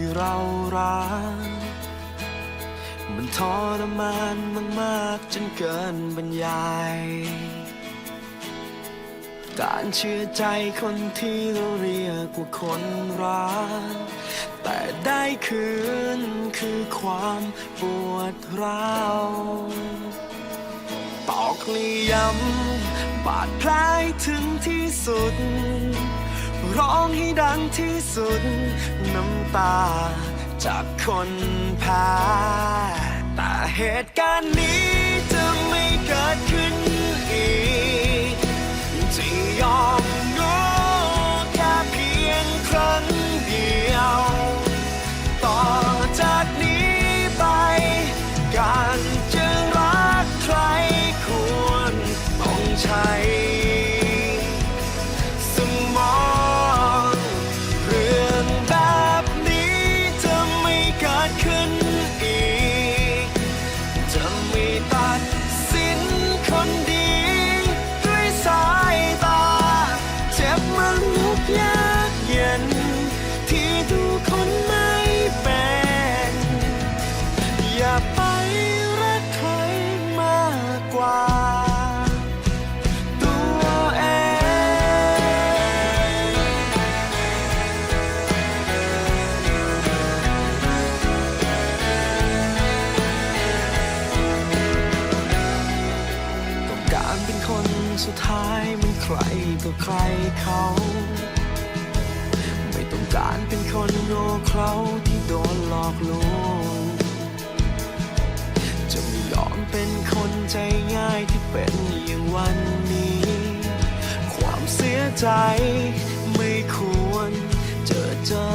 ที่เรารัก มันทรมานมากๆจนเกินบรรยาย การเชื่อใจคนที่เราเรียกว่าคนรัก แต่ได้คืนคือความปวดร้าวตอกเลยย้ำบาดแผลถึงที่สุด ร้องให้ดังที่สุด น้ำตา จากคนแพ้แต่เหตุการณ์นี้จะไม่เกิดขึ้นอีกจะยอมโง่แค่เพียงครั้งเดียว เขา ไม่ต้องการเป็นคนโง่เขลาที่โดนหลอกลวง จะไม่ยอมเป็นคนใจง่ายที่เป็นอย่างวันนี้ ความเสียใจไม่ควรเจอเจอ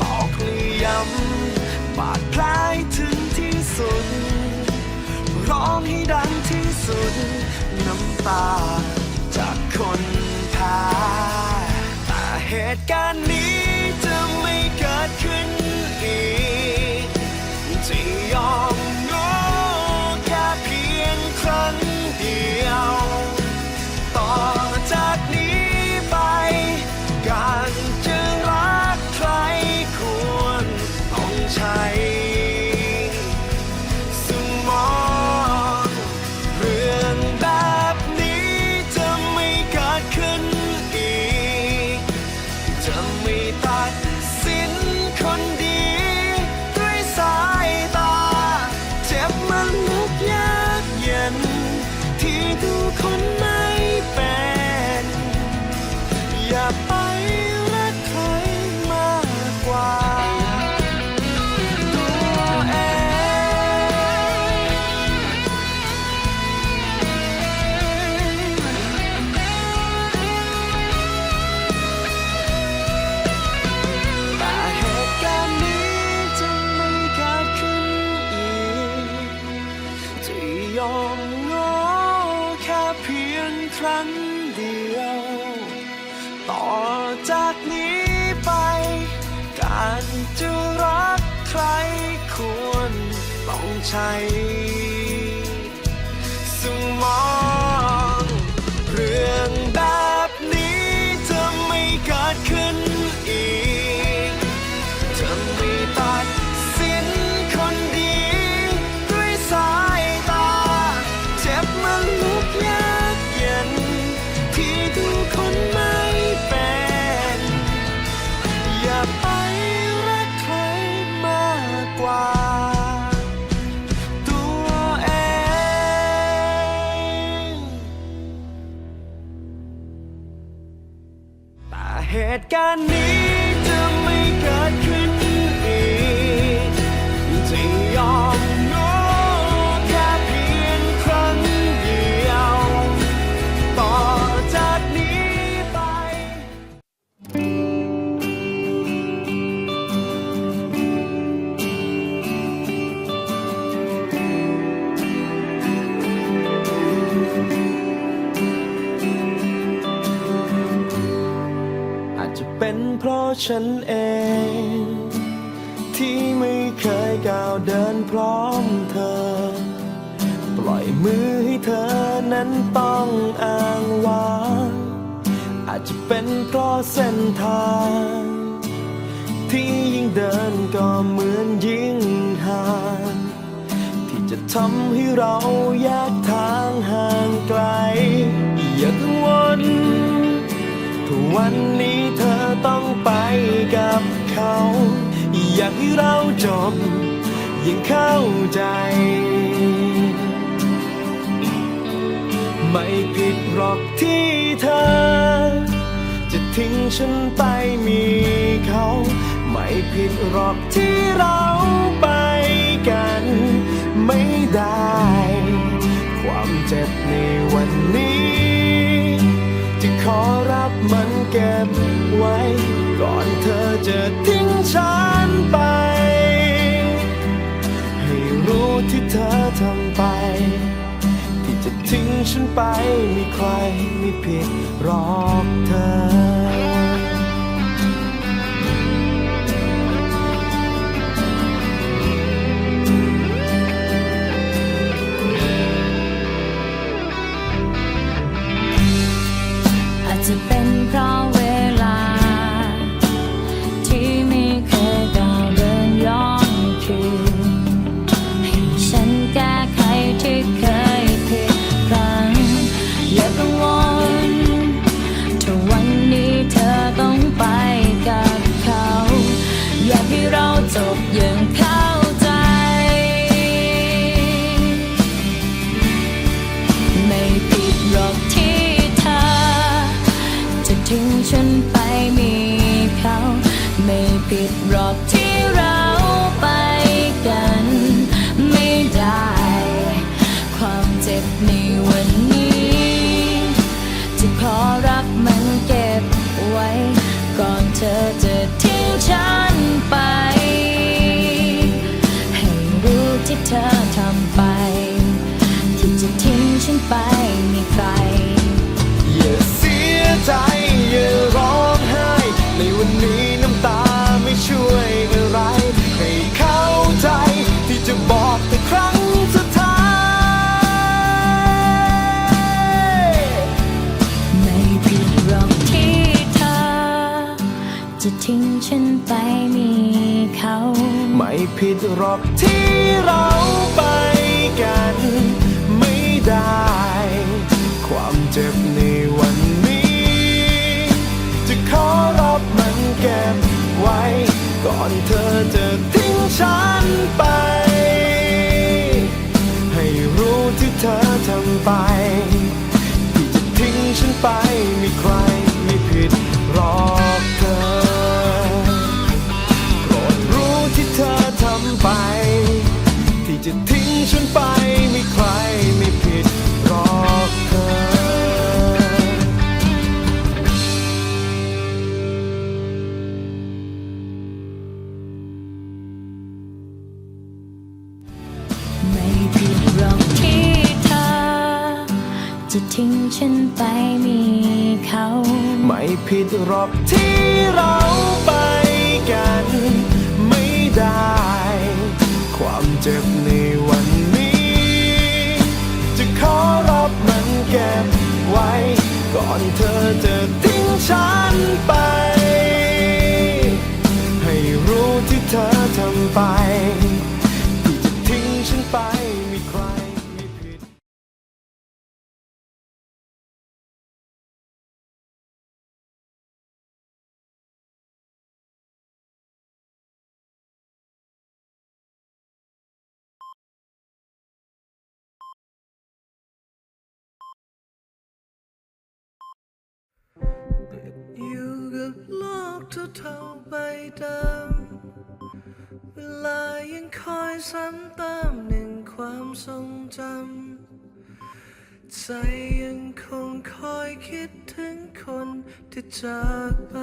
ตอกเลยย้ำบาดแผลถึงที่สุด ร้องให้ดังที่สุด น้ำตา คนพาแต่เหตุการณ์นี้จะไม่เกิดขึ้นอีกจะยอมโง่แค่เพียงครั้งเดียว จากนี้ไป การจะรักใครควรต้องใช้สมอง ฉันเอง ที่ไม่เคยก้าวเดินพร้อมเธอ ปล่อยมือให้เธอนั้นต้องอ้างว้างอาจจะเป็นเพราะเส้นทาง ที่ยิ่งเดินก็เหมือนยิ่งห่างที่จะทำให้เราแยกทางห่างไกล อย่ากังวลถ้าวันนี้เธอ ต้องไปกับเขา อยากให้เราจบยังเข้าใจ ไม่ผิดหรอกที่เธอ จะทิ้งฉันไปมีเขา ไม่ผิดหรอกที่เราไปกัน ไม่ได้ ความเจ็บในวันนี้ ไว้ ก่อนเธอจะทิ้งฉันไป ให้รู้ที่เธอทำไป ที่จะทิ้งฉันไปมีใครไม่ผิดหรอกเธอ ในวันนี้ จะขอรักมันเก็บไว้ ก่อนเธอจะทิ้งฉัน จะทิ้งฉันไปมีเขา ไม่ผิดหรอกที่เราไปกัน ไม่ได้ ความเจ็บในวันนี้ จะขอรับมันเก็บไว้ ก่อนเธอจะทิ้งฉันไป ให้รู้ที่เธอทำไป ที่จะทิ้งฉันไปมีใครไม่ผิดหรอก ไป ที่จะทิ้งฉันไปไม่ใครไม่ผิดหรอกเธอไม่ผิดรอกที่เธอจะทิ้งฉันไปมีเขา ไม่ผิดหรอกที่เราไปกัน ไม่ได้ ความเจ็บในวันนี้ จะขอรับมันเก็บไว้ ก่อนเธอจะทิ้งฉันไป ให้รู้ที่เธอทำไป เท่าๆไปเดิมเวลายังคอยซ้ำติมหนึ่งความทรงจำ ใจยังคงคอยคิดถึงคนที่จากไป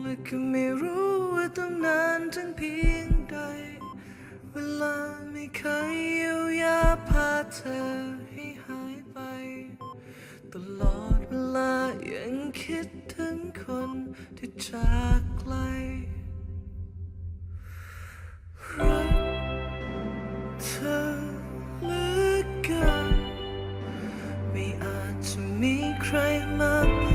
และก็ไม่รู้ว่าต้องนานถึงเพียงใด เวลาไม่เคยเยียวยาพาเธอให้หายไป ตลอดเวลายังคิด ถึงคนที่จากไกลรักเธอเหลือเกินไม่อาจจะมีใครมา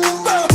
Boom.